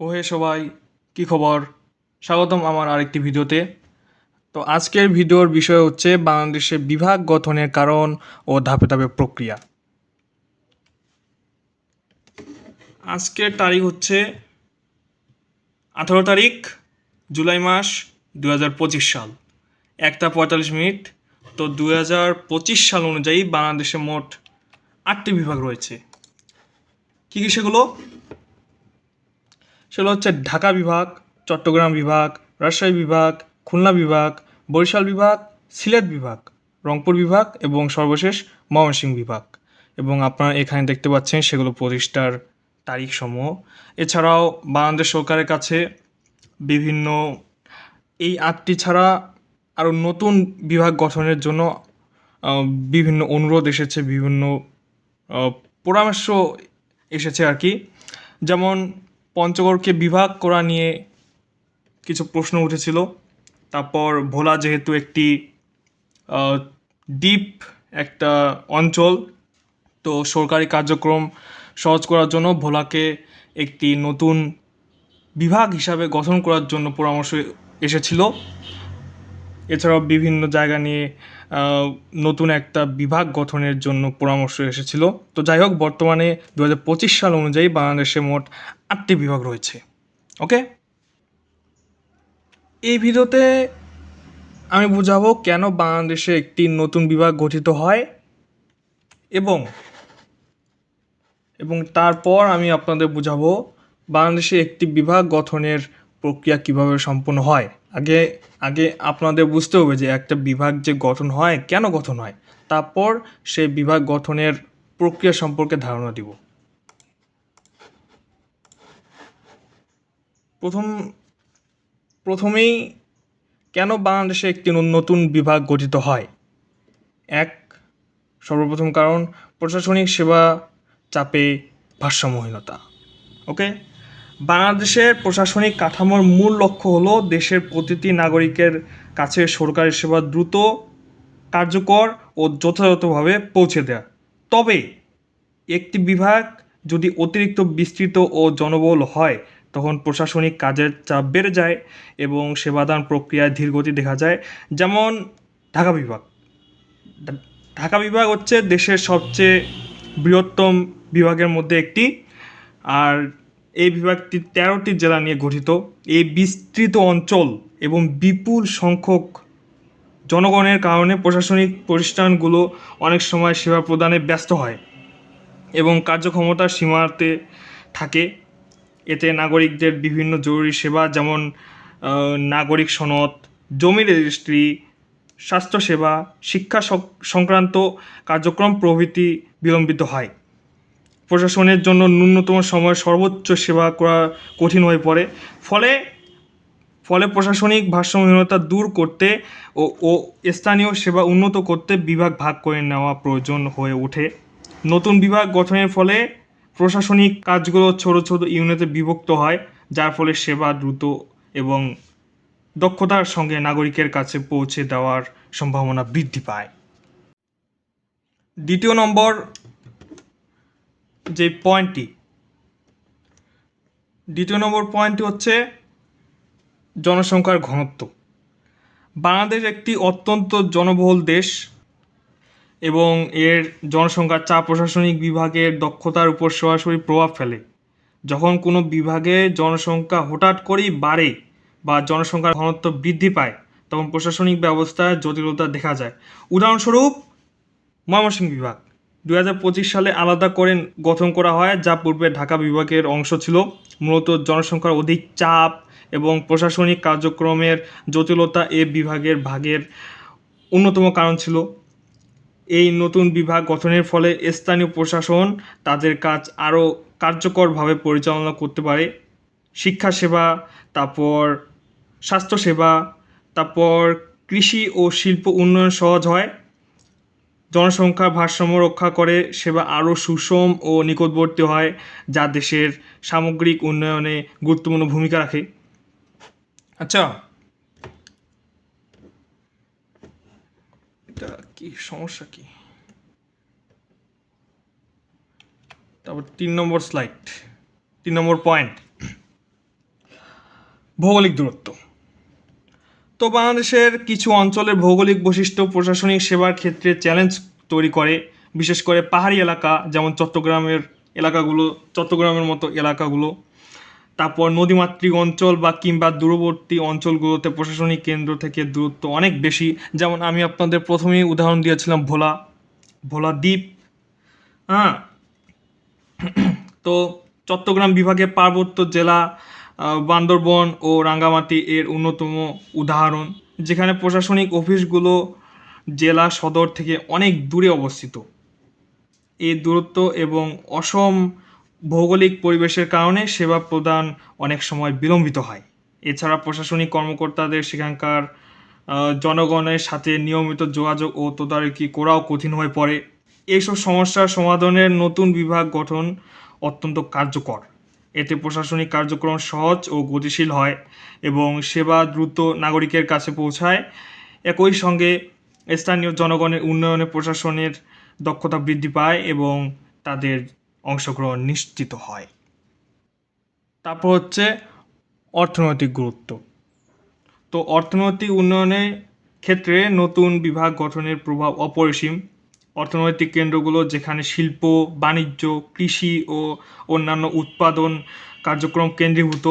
ও হে সবাই, কি খবর? স্বাগতম আমার আরেকটি ভিডিওতে। তো আজকের ভিডিওর বিষয় হচ্ছে বাংলাদেশে বিভাগ গঠনের কারণ ও ধাপে ধাপে প্রক্রিয়া। আজকের তারিখ হচ্ছে আঠারো তারিখ, জুলাই মাস দু হাজার পঁচিশ সাল। একটা পঁয়তাল্লিশ মিনিট। তো দু হাজার পঁচিশ সাল অনুযায়ী বাংলাদেশে মোট আটটি বিভাগ রয়েছে। কী কী সেগুলো? সেগুলো হচ্ছে ঢাকা বিভাগ, চট্টগ্রাম বিভাগ, রাজশাহী বিভাগ, খুলনা বিভাগ, বরিশাল বিভাগ, সিলেট বিভাগ, রংপুর বিভাগ এবং সর্বশেষ ময়মনসিংহ বিভাগ। এবং আপনারা এখানে দেখতে পাচ্ছেন সেগুলো প্রতিষ্ঠার তারিখ সমূহ এছাড়াও বাংলাদেশ সরকারের কাছে বিভিন্ন এই আটটি ছাড়া আরও নতুন বিভাগ গঠনের জন্য বিভিন্ন অনুরোধ এসেছে, বিভিন্ন পরামর্শ এসেছে আর কি। যেমন পঞ্চগড়কে বিভাগ করা নিয়ে কিছু প্রশ্ন উঠেছিল। তারপর ভোলা যেহেতু একটি ডিপ একটা অঞ্চল, তো সরকারি কার্যক্রম সহজ করার জন্য ভোলাকে একটি নতুন বিভাগ হিসাবে গঠন করার জন্য পরামর্শ এসেছিল। এছাড়াও বিভিন্ন জায়গা নিয়ে নতুন একটা বিভাগ গঠনের জন্য পরামর্শ এসেছিল। তো যাই হোক, বর্তমানে দু হাজার পঁচিশ সাল অনুযায়ী বাংলাদেশে মোট আটটি বিভাগ রয়েছে। ওকে? এই ভিডিওতে আমি বুঝাবো কেন বাংলাদেশে একটি নতুন বিভাগ গঠিত হয় এবং এবং তারপর আমি আপনাদের বুঝাবো বাংলাদেশে একটি বিভাগ গঠনের প্রক্রিয়া কীভাবে সম্পন্ন হয়। আগে আগে আপনাদের বুঝতে হবে যে একটা বিভাগ যে গঠন হয়, কেন গঠন হয়? তারপর সেই বিভাগ গঠনের প্রক্রিয়া সম্পর্কে ধারণা দিব। প্রথম, প্রথমেই কেন বাংলাদেশে একটি নতুন বিভাগ গঠিত হয়? এক, সর্বপ্রথম কারণ প্রশাসনিক সেবা চাপে ভারসাম্যহীনতা। ওকে? বাংলাদেশের প্রশাসনিক কাঠামোর মূল লক্ষ্য হলো দেশের প্রতিটি নাগরিকের কাছে সরকারি সেবা দ্রুত, কার্যকর ও যথাযথভাবে পৌঁছে দেওয়া তবে একটি বিভাগ যদি অতিরিক্ত বিস্তৃত ও জনবহুল হয়, তখন প্রশাসনিক কাজের চাপ বেড়ে যায় এবং সেবাদান প্রক্রিয়ায় ধীরগতি দেখা যায়। যেমন ঢাকা বিভাগ। ঢাকা বিভাগ হচ্ছে দেশের সবচেয়ে বৃহত্তম বিভাগের মধ্যে একটি। আর এই বিভাগটি তেরোটি জেলা নিয়ে গঠিত। এই বিস্তৃত অঞ্চল এবং বিপুল সংখ্যক জনগণের কারণে প্রশাসনিক প্রতিষ্ঠানগুলো অনেক সময় সেবা প্রদানে ব্যস্ত হয় এবং কার্যক্ষমতার সীমাতে থাকে। এতে নাগরিকদের বিভিন্ন জরুরি সেবা যেমন নাগরিক সনদ, জমি রেজিস্ট্রি, স্বাস্থ্যসেবা, শিক্ষা সংক্রান্ত কার্যক্রম প্রভৃতি বিলম্বিত হয়। প্রশাসনের জন্য ন্যূনতম সময় সর্বোচ্চ সেবা করা কঠিন হয়ে পড়ে। ফলে ফলে প্রশাসনিক ভারসাম্যহীনতা দূর করতে ও ও স্থানীয় সেবা উন্নত করতে বিভাগ ভাগ করে নেওয়া প্রয়োজন হয়ে ওঠে। নতুন বিভাগ গঠনের ফলে প্রশাসনিক কাজগুলো ছোট ছোট ইউনিটে বিভক্ত হয়, যার ফলে সেবা দ্রুত এবং দক্ষতার সঙ্গে নাগরিকের কাছে পৌঁছে দেওয়ার সম্ভাবনা বৃদ্ধি পায়। দ্বিতীয় নম্বর যে পয়েন্টটি দ্বিতীয় নম্বর পয়েন্টটি হচ্ছে জনসংখ্যার ঘনত্ব। বাংলাদেশ একটি অত্যন্ত জনবহুল দেশ এবং এর জনসংখ্যার চাপ প্রশাসনিক বিভাগের দক্ষতার উপর সরাসরি প্রভাব ফেলে। যখন কোনো বিভাগে জনসংখ্যা হঠাৎ করেই বাড়ে বা জনসংখ্যার ঘনত্ব বৃদ্ধি পায়, তখন প্রশাসনিক ব্যবস্থায় জটিলতা দেখা যায়। উদাহরণস্বরূপ ময়মনসিংহ বিভাগ। দুই হাজার পঁচিশ সালে আলাদা করে গঠন করা হয়, যা পূর্বে ঢাকা বিভাগের অংশ ছিল। মূলত জনসংখ্যার অধিক চাপ এবং প্রশাসনিক কার্যক্রমের জটিলতা এ বিভাগের ভাগের অন্যতম কারণ ছিল। এই নতুন বিভাগ গঠনের ফলে স্থানীয় প্রশাসন তাদের কাজ আরও কার্যকরভাবে পরিচালনা করতে পারে। শিক্ষা সেবা, তারপর স্বাস্থ্যসেবা তারপর কৃষি ও শিল্প উন্নয়ন সহজ হয়। জনসংখ্যা ভারসাম্য রক্ষা করে, সেবা আরও সুষম ও নিকটবর্তী হয়, যা দেশের সামগ্রিক উন্নয়নে গুরুত্বপূর্ণ ভূমিকা রাখে। আচ্ছা। এটা কি? সমস্যা কি? তারপর তিন নম্বর স্লাইড তিন নম্বর পয়েন্ট ভৌগোলিক দূরত্ব। তো বাংলাদেশের কিছু অঞ্চলের ভৌগোলিক বৈশিষ্ট্য প্রশাসনিক সেবার ক্ষেত্রে চ্যালেঞ্জ তৈরি করে, বিশেষ করে পাহাড়ি এলাকা যেমন চট্টগ্রামের এলাকাগুলো, চট্টগ্রামের মতো এলাকাগুলো। তারপর নদীমাতৃক অঞ্চল বা কিংবা দূরবর্তী অঞ্চলগুলোতে প্রশাসনিক কেন্দ্র থেকে দূরত্ব অনেক বেশি। যেমন আমি আপনাদের প্রথমেই উদাহরণ দিয়েছিলাম ভোলা ভোলা দ্বীপ হ্যাঁ? তো চট্টগ্রাম বিভাগে পার্বত্য জেলা বান্দরবন ও রাঙ্গামাটি এর অন্যতম উদাহরণ, যেখানে প্রশাসনিক অফিসগুলো জেলা সদর থেকে অনেক দূরে অবস্থিত। এই দূরত্ব এবং অসম ভৌগোলিক পরিবেশের কারণে সেবা প্রদান অনেক সময় বিলম্বিত হয়। এছাড়া প্রশাসনিক কর্মকর্তাদের সেখানকার জনগণের সাথে নিয়মিত যোগাযোগ ও তদারকি করাও কঠিন হয়ে পড়ে। এইসব সমস্যার সমাধানের নতুন বিভাগ গঠন অত্যন্ত কার্যকর। এতে প্রশাসনিক কার্যক্রম সহজ ও গতিশীল হয় এবং সেবা দ্রুত নাগরিকের কাছে পৌঁছায়। একই সঙ্গে স্থানীয় জনগণের উন্নয়নে প্রশাসনের দক্ষতা বৃদ্ধি পায় এবং তাদের অংশগ্রহণ নিশ্চিত হয়। তারপর হচ্ছে অর্থনৈতিক গুরুত্ব। তো অর্থনৈতিক উন্নয়নের ক্ষেত্রে নতুন বিভাগ গঠনের প্রভাব অপরিসীম। অর্থনৈতিক কেন্দ্রগুলো যেখানে শিল্প, বাণিজ্য, কৃষি ও অন্যান্য উৎপাদন কার্যক্রম কেন্দ্রীভূত,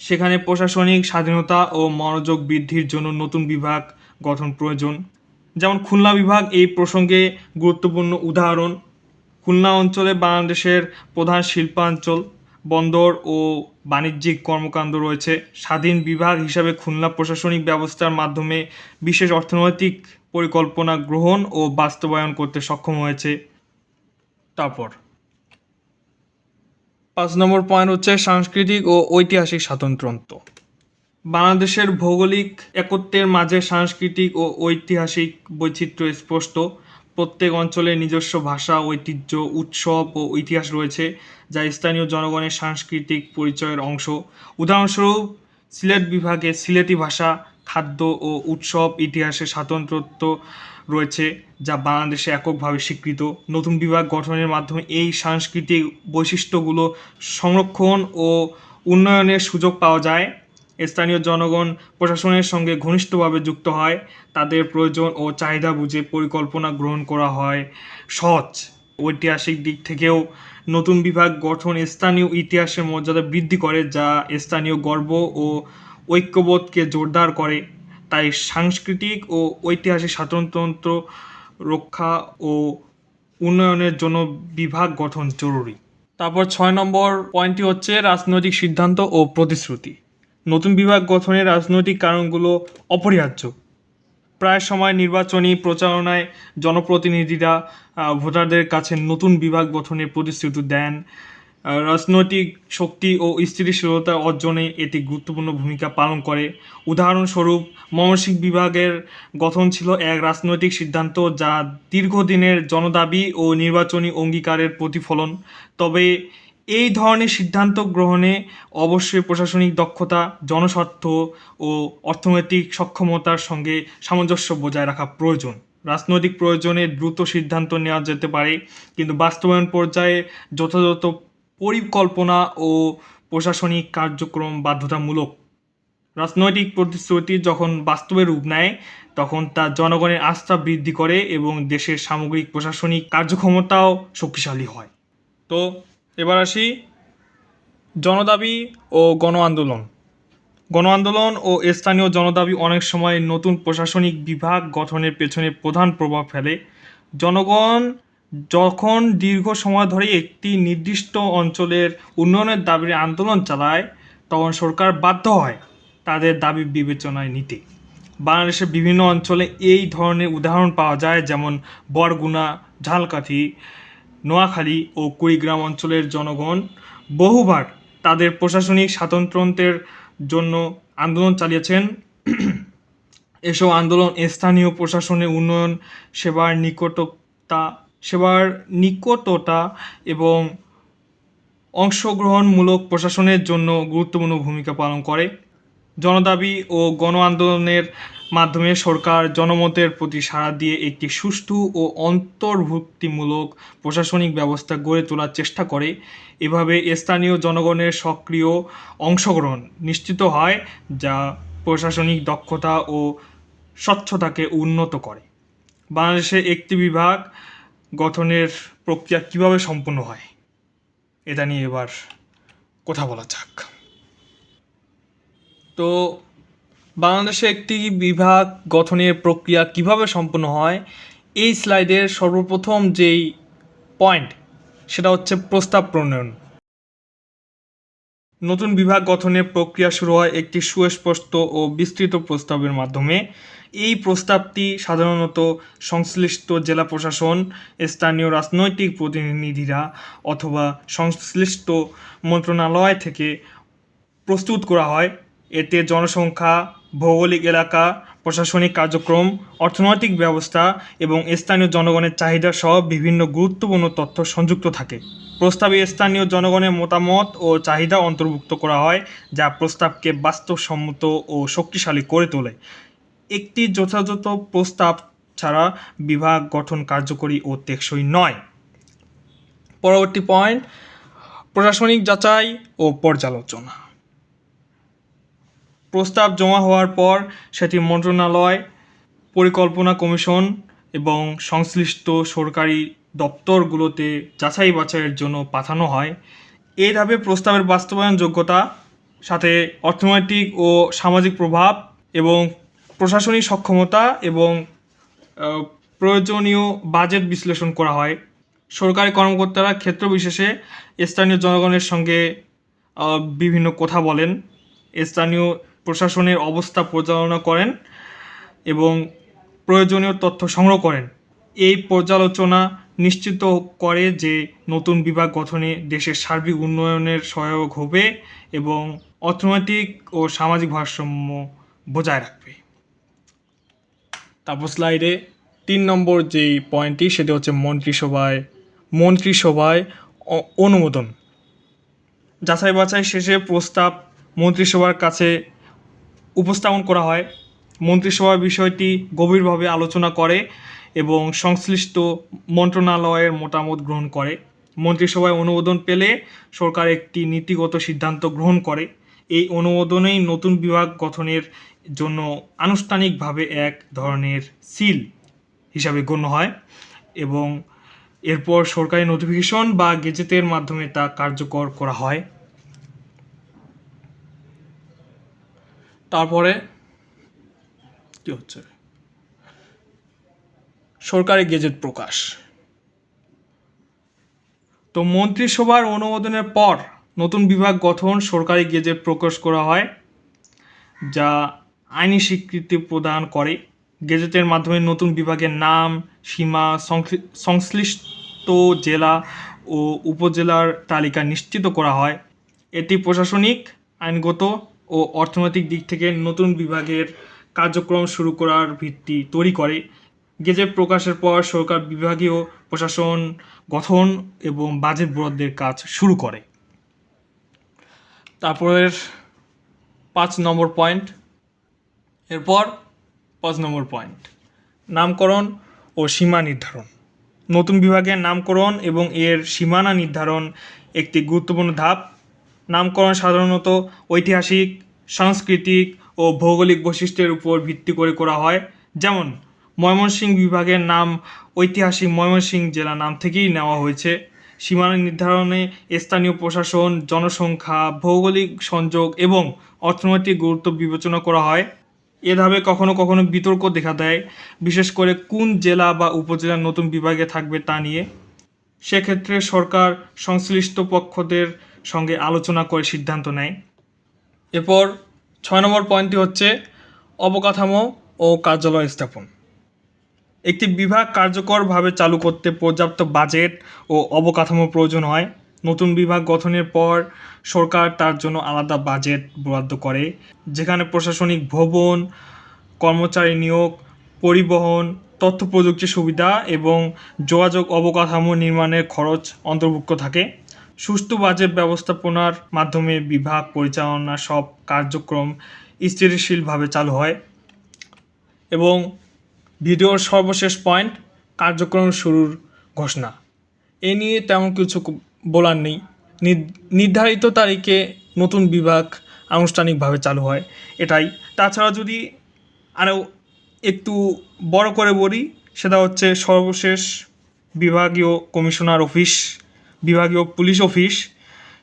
সেখানে প্রশাসনিক স্বাধীনতা ও মনোযোগ বৃদ্ধির জন্য নতুন বিভাগ গঠন প্রয়োজন। যেমন খুলনা বিভাগ এই প্রসঙ্গে গুরুত্বপূর্ণ উদাহরণ, খুলনা অঞ্চলে বাংলাদেশের প্রধান শিল্পাঞ্চল, বন্দর ও বাণিজ্যিক কর্মকাণ্ড রয়েছে। স্বাধীন বিভাগ হিসাবে খুলনা প্রশাসনিক ব্যবস্থার মাধ্যমে বিশেষ অর্থনৈতিক পরিকল্পনা গ্রহণ ও বাস্তবায়ন করতে সক্ষম হয়েছে। তারপর। পাঁচ নম্বর পয়েন্ট হচ্ছে সাংস্কৃতিক ও ঐতিহাসিক স্বাতন্ত্র্য বাংলাদেশের ভৌগোলিক একত্বের মাঝে সাংস্কৃতিক ও ঐতিহাসিক বৈচিত্র্য স্পষ্ট। প্রত্যেক অঞ্চলের নিজস্ব ভাষা, ঐতিহ্য, উৎসব ও ইতিহাস রয়েছে, যা স্থানীয় জনগণের সাংস্কৃতিক পরিচয়ের অংশ। উদাহরণস্বরূপ সিলেট বিভাগে সিলেটি ভাষা খাদ্য ও উৎসব, ইতিহাসে স্বাতন্ত্র্য রয়েছে যা বাংলাদেশে এককভাবে স্বীকৃত। নতুন বিভাগ গঠনের মাধ্যমে এই সাংস্কৃতিক বৈশিষ্ট্যগুলো সংরক্ষণ ও উন্নয়নের সুযোগ পাওয়া যায়। স্থানীয় জনগণ প্রশাসনের সঙ্গে ঘনিষ্ঠভাবে যুক্ত হয়। তাদের প্রয়োজন ও চাহিদা বুঝে পরিকল্পনা গ্রহণ করা হয়। সহজ। ঐতিহাসিক দিক থেকেও নতুন বিভাগ গঠন স্থানীয় ইতিহাসের মর্যাদা বৃদ্ধি করে, যা স্থানীয় গর্ব ও ঐক্যবোধকে জোরদার করে। তাই সাংস্কৃতিক ও ঐতিহাসিক স্বাতন্ত্র্য রক্ষা ও উন্নয়নের জন্য বিভাগ গঠন জরুরি। তারপর ছয় নম্বর পয়েন্টটি হচ্ছে রাজনৈতিক সিদ্ধান্ত ও প্রতিশ্রুতি। নতুন বিভাগ গঠনের রাজনৈতিক কারণগুলো অপরিহার্য। প্রায় সময় নির্বাচনী প্রচারণায় জনপ্রতিনিধিরা ভোটারদের কাছে নতুন বিভাগ গঠনের প্রতিশ্রুতি দেন। রাজনৈতিক শক্তি ও স্থিতিশীলতা অর্জনে এটি গুরুত্বপূর্ণ ভূমিকা পালন করে। উদাহরণস্বরূপ, ময়মনসিংহ বিভাগের গঠন ছিল এক রাজনৈতিক সিদ্ধান্ত যা দীর্ঘদিনের জনদাবি ও নির্বাচনী অঙ্গীকারের প্রতিফলন। তবে এই ধরনের সিদ্ধান্ত গ্রহণে অবশ্যই প্রশাসনিক দক্ষতা, জনস্বার্থ ও অর্থনৈতিক সক্ষমতার সঙ্গে সামঞ্জস্য বজায় রাখা প্রয়োজন। রাজনৈতিক প্রয়োজনে দ্রুত সিদ্ধান্ত নেওয়া যেতে পারে, কিন্তু বাস্তবায়ন পর্যায়ে যথাযথ পরিকল্পনা ও প্রশাসনিক কার্যক্রম বাধ্যতামূলক। রাজনৈতিক প্রতিশ্রুতি যখন বাস্তবে রূপ নেয়, তখন তা জনগণের আস্থা বৃদ্ধি করে এবং দেশের সামগ্রিক প্রশাসনিক কার্যক্ষমতাও শক্তিশালী হয়। তো, এবার আসি জনদাবি ও গণ আন্দোলন। গণ আন্দোলন ও স্থানীয় জনদাবি অনেক সময় নতুন প্রশাসনিক বিভাগ গঠনের পেছনে প্রধান প্রভাব ফেলে। জনগণ যখন দীর্ঘ সময় ধরে একটি নির্দিষ্ট অঞ্চলের উন্নয়নের দাবির আন্দোলন চালায়, তখন সরকার বাধ্য হয় তাদের দাবি বিবেচনায় নিতে। বাংলাদেশের বিভিন্ন অঞ্চলে এই ধরনের উদাহরণ পাওয়া যায়, যেমন বরগুনা, ঝালকাঠি, নোয়াখালী ও কুড়িগ্রাম অঞ্চলের জনগণ বহুবার তাদের প্রশাসনিক স্বাতন্ত্র্যের জন্য আন্দোলন চালিয়েছেন। এসব আন্দোলন স্থানীয় প্রশাসনের উন্নয়ন, সেবার নিকটতা সেবার নিকটতা এবং অংশগ্রহণমূলক প্রশাসনের জন্য গুরুত্বপূর্ণ ভূমিকা পালন করে। জনদাবি ও গণ আন্দোলনের মাধ্যমে সরকার জনমতের প্রতি সাড়া দিয়ে একটি সুষ্ঠু ও অন্তর্ভুক্তিমূলক প্রশাসনিক ব্যবস্থা গড়ে তোলার চেষ্টা করে। এভাবে স্থানীয় জনগণের সক্রিয় অংশগ্রহণ নিশ্চিত হয়, যা প্রশাসনিক দক্ষতা ও স্বচ্ছতাকে উন্নত করে। বাংলাদেশে একটি বিভাগ গঠনের প্রক্রিয়া কীভাবে সম্পন্ন হয়? এটা নিয়ে এবার কথা বলা যাক। তো বাংলাদেশে একটি বিভাগ গঠনের প্রক্রিয়া কীভাবে সম্পন্ন হয়? এই স্লাইডের সর্বপ্রথম যেই পয়েন্ট সেটা হচ্ছে প্রস্তাব প্রণয়ন। নতুন বিভাগ গঠনের প্রক্রিয়া শুরু হয় একটি সুস্পষ্ট ও বিস্তৃত প্রস্তাবের মাধ্যমে। এই প্রস্তাবটি সাধারণত সংশ্লিষ্ট জেলা প্রশাসন, স্থানীয় রাজনৈতিক প্রতিনিধিরা অথবা সংশ্লিষ্ট মন্ত্রণালয় থেকে প্রস্তুত করা হয়। এতে জনসংখ্যা ভৌগোলিক এলাকা, প্রশাসনিক কার্যক্রম, অর্থনৈতিক ব্যবস্থা এবং স্থানীয় জনগণের চাহিদা সহ বিভিন্ন গুরুত্বপূর্ণ তথ্য সংযুক্ত থাকে। প্রস্তাবে স্থানীয় জনগণের মতামত ও চাহিদা অন্তর্ভুক্ত করা হয়, যা প্রস্তাবকে বাস্তবসম্মত ও শক্তিশালী করে তোলে। একটি যথাযথ প্রস্তাব ছাড়া বিভাগ গঠন কার্যকরী ও টেকসই নয়। পরবর্তী পয়েন্ট প্রশাসনিক যাচাই ও পর্যালোচনা। প্রস্তাব জমা হওয়ার পর সেটি মন্ত্রণালয়, পরিকল্পনা কমিশন এবং সংশ্লিষ্ট সরকারি দপ্তরগুলোতে যাচাই বাছাইয়ের জন্য পাঠানো হয়। এই ধাপে প্রস্তাবের বাস্তবায়ন যোগ্যতা, সাথে অর্থনৈতিক ও সামাজিক প্রভাব এবং প্রশাসনিক সক্ষমতা এবং প্রয়োজনীয় বাজেট বিশ্লেষণ করা হয়। সরকারি কর্মকর্তারা ক্ষেত্র বিশেষে স্থানীয় জনগণের সঙ্গে বিভিন্ন কথা বলেন। স্থানীয় প্রশাসনের অবস্থা পর্যালোচনা করেন এবং প্রয়োজনীয় তথ্য সংগ্রহ করেন। এই পর্যালোচনা নিশ্চিত করে যে নতুন বিভাগ গঠনে দেশের সার্বিক উন্নয়নের সহায়ক হবে এবং অর্থনৈতিক ও সামাজিক ভারসাম্য বজায় রাখবে। তারপর স্লাইডে তিন নম্বর যেই পয়েন্টটি সেটি হচ্ছে মন্ত্রিসভায় মন্ত্রিসভায় অনুমোদন। যাচাই বাছাই শেষে প্রস্তাব মন্ত্রিসভার কাছে উপস্থাপন করা হয়। মন্ত্রিসভা বিষয়টি গভীরভাবে আলোচনা করে এবং সংশ্লিষ্ট মন্ত্রণালয়ের মতামত গ্রহণ করে। মন্ত্রিসভায় অনুমোদন পেলে সরকার একটি নীতিগত সিদ্ধান্ত গ্রহণ করে। এই অনুমোদনেই নতুন বিভাগ গঠনের জন্য আনুষ্ঠানিকভাবে এক ধরনের সিল হিসাবে গণ্য হয় এবং এরপর সরকারি নোটিফিকেশন বা গেজেটের মাধ্যমে তা কার্যকর করা হয়। তারপরে কি হচ্ছে? সরকারি গেজেট প্রকাশ। তো মন্ত্রিসভার অনুমোদনের পর নতুন বিভাগ গঠন সরকারি গেজেট প্রকাশ করা হয়, যা আইনি স্বীকৃতি প্রদান করে। গেজেটের মাধ্যমে নতুন বিভাগের নাম, সীমা, সংশ্লি- সংশ্লিষ্ট জেলা ও উপজেলার তালিকা নিশ্চিত করা হয়। এটি প্রশাসনিক, আইনগত ও অর্থনৈতিক দিক থেকে নতুন বিভাগের কার্যক্রম শুরু করার ভিত্তি তৈরি করে। গেজেট প্রকাশের পর সরকার বিভাগীয় প্রশাসন গঠন এবং বাজেট বরাদ্দের কাজ শুরু করে। তারপরের পাঁচ নম্বর পয়েন্ট। এরপর পাঁচ নম্বর পয়েন্ট। নামকরণ ও সীমা নির্ধারণ। নতুন বিভাগের নামকরণ এবং এর সীমানা নির্ধারণ একটি গুরুত্বপূর্ণ ধাপ। নামকরণ সাধারণত ঐতিহাসিক, সাংস্কৃতিক ও ভৌগোলিক বৈশিষ্ট্যের উপর ভিত্তি করে করা হয়। যেমন, ময়মনসিংহ বিভাগের নাম ঐতিহাসিক ময়মনসিংহ জেলা নাম থেকেই নেওয়া হয়েছে। সীমানা নির্ধারণে স্থানীয় প্রশাসন, জনসংখ্যা, ভৌগোলিক সংযোগ এবং অর্থনৈতিক গুরুত্ব বিবেচনা করা হয়। এ ধাপে কখনো কখনো বিতর্ক দেখা দেয়, বিশেষ করে কোন জেলা বা উপজেলা নতুন বিভাগে থাকবে তা নিয়ে। সেক্ষেত্রে সরকার সংশ্লিষ্ট পক্ষদের সঙ্গে আলোচনা করে সিদ্ধান্ত নেয়। এরপর ছয় নম্বর পয়েন্টটি হচ্ছে অবকাঠামো ও কার্যালয় স্থাপন। একটি বিভাগ কার্যকরভাবে চালু করতে পর্যাপ্ত বাজেট ও অবকাঠামো প্রয়োজন হয়। নতুন বিভাগ গঠনের পর সরকার তার জন্য আলাদা বাজেট বরাদ্দ করে, যেখানে প্রশাসনিক ভবন, কর্মচারী নিয়োগ, পরিবহন, তথ্য প্রযুক্তি সুবিধা এবং যোগাযোগ অবকাঠামো নির্মাণের খরচ অন্তর্ভুক্ত থাকে। সুষ্ঠু বাজেট ব্যবস্থাপনার মাধ্যমে বিভাগ পরিচালনা সব কার্যক্রম স্থিতিশীলভাবে চালু হয় এবং ভিডিওর সর্বশেষ পয়েন্ট, কার্যক্রম শুরুর ঘোষণা। এ নিয়ে তেমন কিছু বলার নেই। নির- নির্ধারিত তারিখে নতুন বিভাগ আনুষ্ঠানিকভাবে চালু হয়, এটাই। তাছাড়া যদি আরও একটু বড় করে বলি, সেটা হচ্ছে সর্বশেষ বিভাগীয় কমিশনার অফিস বিভাগীয় পুলিশ অফিস,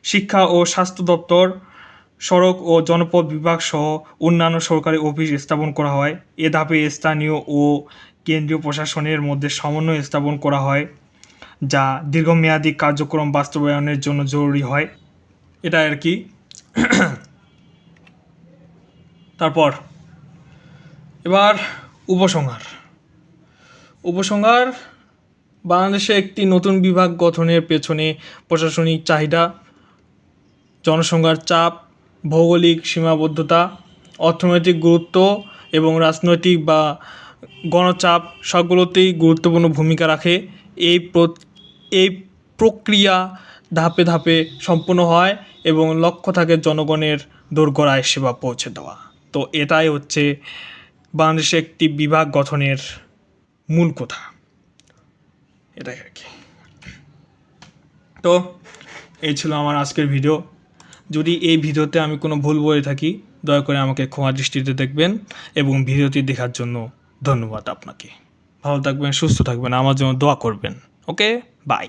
শিক্ষা ও স্বাস্থ্য দপ্তর, সড়ক ও জনপদ বিভাগ সহ অন্যান্য সরকারি অফিস স্থাপন করা হয়। এ ধাপে স্থানীয় ও কেন্দ্রীয় প্রশাসনের মধ্যে সমন্বয় স্থাপন করা হয়, যা দীর্ঘমেয়াদী কার্যক্রম বাস্তবায়নের জন্য জরুরি হয়। এটা আর কি। তারপর, এবার উপসংহার। উপসংহার বাংলাদেশে একটি নতুন বিভাগ গঠনের পেছনে প্রশাসনিক চাহিদা, জনসংখ্যার চাপ, ভৌগোলিক সীমাবদ্ধতা, অর্থনৈতিক গুরুত্ব এবং রাজনৈতিক বা গণচাপ সবগুলোতেই গুরুত্বপূর্ণ ভূমিকা রাখে। এই এই প্রক্রিয়া ধাপে ধাপে সম্পূর্ণ হয় এবং লক্ষ্য থাকে জনগণের দোরগোড়ায় সেবা পৌঁছে দেওয়া। তো এটাই হচ্ছে বাংলাদেশে একটি বিভাগ গঠনের মূল কথা। এটাই আর কি। তো, এই ছিল আমার আজকের ভিডিও। যদি এই ভিডিওতে আমি কোনো ভুল বলে থাকি, দয়া করে আমাকে ক্ষমা দৃষ্টিতে দেখবেন এবং ভিডিওটি দেখার জন্য ধন্যবাদ আপনাকে। ভালো থাকবেন, সুস্থ থাকবেন, আমার জন্য দোয়া করবেন। Okay, bye.